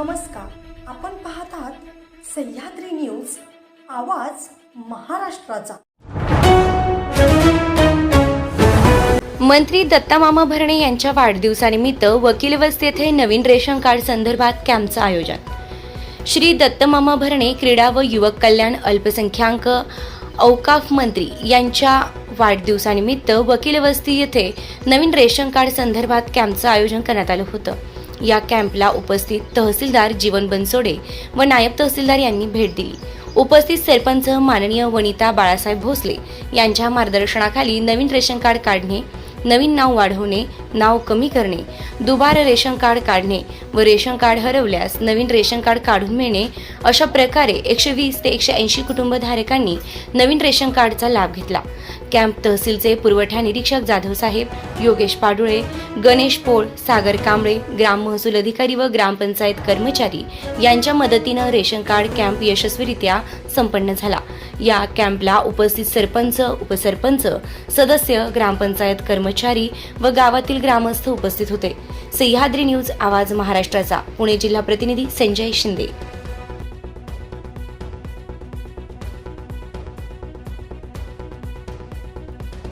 नमस्कार. आपण पाहत आहात सह्याद्री न्यूज आवाज महाराष्ट्राचा. मंत्री दत्तामामा भरणे यांच्या वाढदिवसानिमित्त वकील वस्ती येथे नवीन रेशन कार्ड संदर्भात कॅम्पचं आयोजन. श्री दत्तमामा भरणे क्रीडा व युवक कल्याण अल्पसंख्याक औकाफ मंत्री यांच्या वाढदिवसानिमित्त वकील वस्ती येथे नवीन रेशन कार्ड संदर्भात कॅम्पचं आयोजन करण्यात आलं होतं. या कॅम्पला उपस्थित तहसीलदार जीवन बनसोडे व नायब तहसीलदार यांनी भेट दिली. उपस्थित सरपंच माननीय वनिता बाळासाहेब भोसले यांच्या मार्गदर्शनाखाली नवीन रेशन कार्ड काढणे नवीन नाव वाढवणे नाव कमी करणे दुबार रेशन कार्ड काढणे व रेशन कार्ड हरवल्यास नवीन रेशन कार्ड काढून मिळणे अशा प्रकारे एकशे वीस ते एकशे ऐंशी कुटुंबधारकांनी नवीन रेशन कार्डचा लाभ घेतला. कॅम्प तहसीलचे पुरवठा निरीक्षक जाधव साहेब योगेश पाडुळे गणेश पोळ सागर कांबळे ग्राम महसूल अधिकारी व ग्रामपंचायत कर्मचारी यांच्या मदतीनं रेशन कार्ड कॅम्प यशस्वीरित्या संपन्न झाला. या कॅम्पला उपस्थित सरपंच उपसरपंच सदस्य ग्रामपंचायत कर्मचारी व गावातील ग्रामस्थ उपस्थित होते. सह्याद्री न्यूज आवाज महाराष्ट्राचा. पुणे जिल्हा प्रतिनिधी संजय शिंदे.